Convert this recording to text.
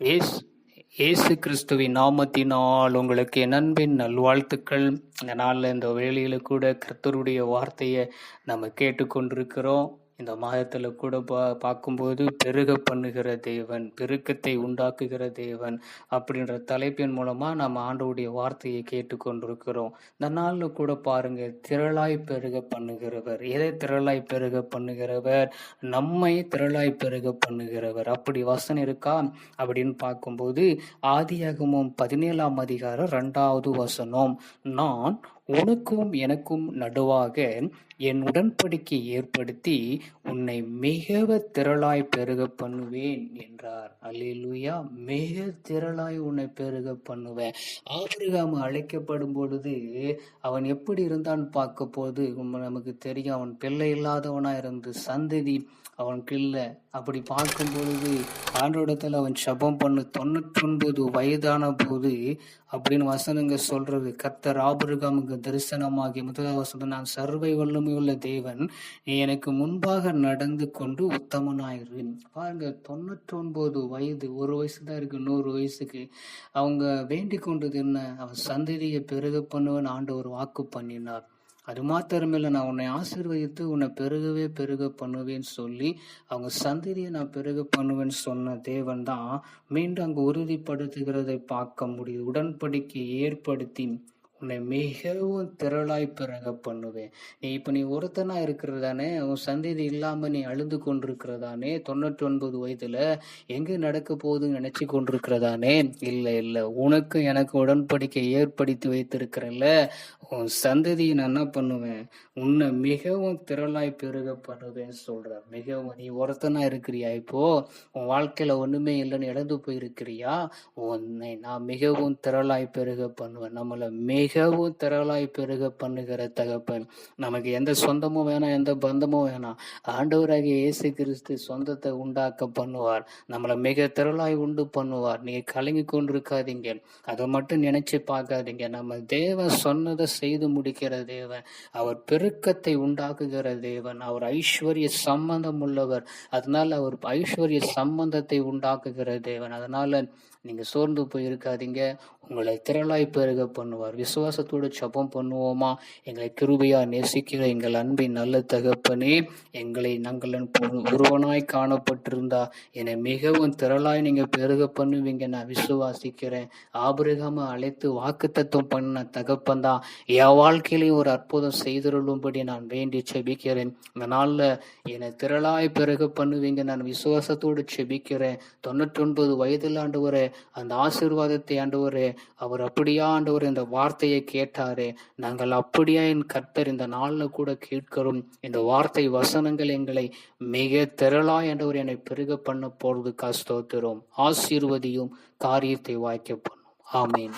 இயேசு இயேசு கிறிஸ்துவின் நாமத்தினால் உங்களுக்கு என் அன்பின் நல்வாழ்த்துக்கள். இந்த நாளில் இந்த வேலையில் கூட கர்த்தருடைய வார்த்தையை நம்ம கேட்டுக்கொண்டிருக்கிறோம். இந்த மாதத்தில் கூட பா பார்க்கும்போது பெருக பண்ணுகிற தேவன் பெருக்கத்தை உண்டாக்குகிற தேவன் அப்படின்ற தலைப்பின் மூலமாக நம்ம ஆண்டவுடைய வார்த்தையை கேட்டுக்கொண்டிருக்கிறோம். இந்த நாளில் கூட பாருங்கள் திரளாய் பெருக பண்ணுகிறவர். எதை திரளாய் பெருக பண்ணுகிறவர்? நம்மை திரளாய் பெருக பண்ணுகிறவர். அப்படி வசனம் இருக்கா அப்படின்னு பார்க்கும்போது ஆதியாகமும் பதினேழாம் அதிகாரம் ரெண்டாவது வசனம். நான் உனக்கும் எனக்கும் நடுவாக என் உடன்படிக்கை ஏற்படுத்தி உன்னை மிக திரளாய் பெருக பண்ணுவேன் என்றார். அல்லேலூயா மிக திரளாய் உன்னை பெருக பண்ணுவேன். ஆபிரகாம் அழைக்கப்படும் பொழுது அவன் எப்படி இருந்தான் பார்க்க போது நமக்கு தெரியும் அவன் பிள்ளை இல்லாதவனா இருந்து சந்ததி அவனுக்கு இல்லை அப்படி பார்க்கும் பொழுது ஆண்டோடத்தில் அவன் சபம் பண்ணு தொண்ணூற்றொன்பது வயதான போது அப்படின்னு வசனங்க சொல்றது கத்தர் ஆபிரகாமுக்கு தரிசனமாகி முதலாவது நான் சர்வை வல்லமையுள்ள தேவன் நீ எனக்கு முன்பாக நடந்து கொண்டு உத்தமனாயிரு பாருங்க தொண்ணூற்றி ஒன்பது வயது ஒரு வயசு தான் இருக்கு நூறு வயசுக்கு. அவங்க வேண்டிக் கொண்டது என்ன? அவன் சந்ததியை பெருக பண்ணுவன் ஆண்டு ஒரு வாக்கு பண்ணினார். அது மாத்திரமில்லை நான் உன்னை ஆசீர்வதித்து உன்னை பெருகவே பெருக பண்ணுவேன்னு சொல்லி அவங்க சந்ததியை நான் பெருக பண்ணுவேன்னு சொன்ன தேவன் தான் மீண்டும் அங்கே உறுதிப்படுத்துகிறதை பார்க்க முடியுது. உடன்படிக்கை ஏற்படுத்தி உன்னை மிகவும் திரளாய் பிறக பண்ணுவேன். நீ இப்போ நீ ஒருத்தனா இருக்கிறதானே உன் சந்ததி இல்லாமல் நீ அழுது கொண்டிருக்கிறதானே தொண்ணூற்றி ஒன்பது வயதில் எங்கே நடக்க போகுதுன்னு நினச்சி கொண்டிருக்கிறதானே? இல்லை இல்லை. உனக்கும் எனக்கு உடன்படிக்கை ஏற்படுத்தி வைத்திருக்கிறல்ல உன் சந்ததியை நான் என்ன பண்ணுவேன்? உன்னை மிகவும் திரளாய் பெருக பண்ணுவேன்னு சொல்ற மிகவும் நீ ஒருத்தனா இருக்கிறியா இப்போ? உன் வாழ்க்கையில ஒண்ணுமே இல்லைன்னு இழந்து போயிருக்கிறியா? உன்னை நான் மிகவும் திரளாய் பெருக பண்ணுவேன். நம்மளை மிகவும் திரளாய் பெருக பண்ணுகிற தகப்பன். நமக்கு எந்த சொந்தமும் வேணாம் எந்த பந்தமும் வேணாம். ஆண்டவராகிய இயேசு கிறிஸ்து சொந்தத்தை உண்டாக்க பண்ணுவார். நம்மளை மிக திரளாய் உண்டு பண்ணுவார். நீங்க கலங்கி கொண்டிருக்காதீங்க. அதை மட்டும் நினைச்சு பார்க்காதீங்க. நம்ம தேவன் சொன்னதை செய்து முடிக்கிற தேவன். அவர் பெருக்கத்தை உண்டாக்குகிற தேவன். அவர் ஐஸ்வர்ய சம்பந்தம் உள்ளவர். அதனால அவர் ஐஸ்வர்ய சம்பந்தத்தை உண்டாக்குகிற தேவன். அதனால நீங்க சோர்ந்து போயிருக்காதீங்க. உங்களை திரளாய் பெருக பண்ணுவார். விசுவாசத்தோடு ஜபம் பண்ணுவோமா? எங்களை கிருபையா நேசிக்கிற எங்கள் அன்பின் நல்ல தகப்பனே எங்களை நாங்கள் ஒருவனாய் காணப்பட்டிருந்தா என்னை மிகவும் திரளாய் நீங்க பெருக பண்ணுவீங்க. நான் விசுவாசிக்கிறேன். ஆபிரகாம அழைத்து வாக்கு தத்துவம் பண்ண தகப்பந்தான் என் வாழ்க்கையிலையும் ஒரு அற்புதம் செய்திருளும்படி நான் வேண்டி செபிக்கிறேன். இந்த நாளில் என்னை திரளாய் பிறகு பண்ணுவீங்க. நான் விசுவாசத்தோடு செபிக்கிறேன். தொண்ணூற்றி ஒன்பது வயதில் ஆண்டவரே அந்த ஆசீர்வாதத்தை ஆண்டவரே அவர் அப்படியா ஆண்டவர் இந்த வார்த்தையை கேட்டாரே. நாங்கள் அப்படியா என் கர்த்தர் இந்த நாளில் கூட கேட்கிறோம். இந்த வார்த்தை வசனங்கள் எங்களை மிக திரளா என்றவர் என்னை பெருக பண்ண போறது கஸ்தோத்திரோம் ஆசீர்வதியும் காரியத்தை வாய்க்க பண்ணும். ஆமீன்.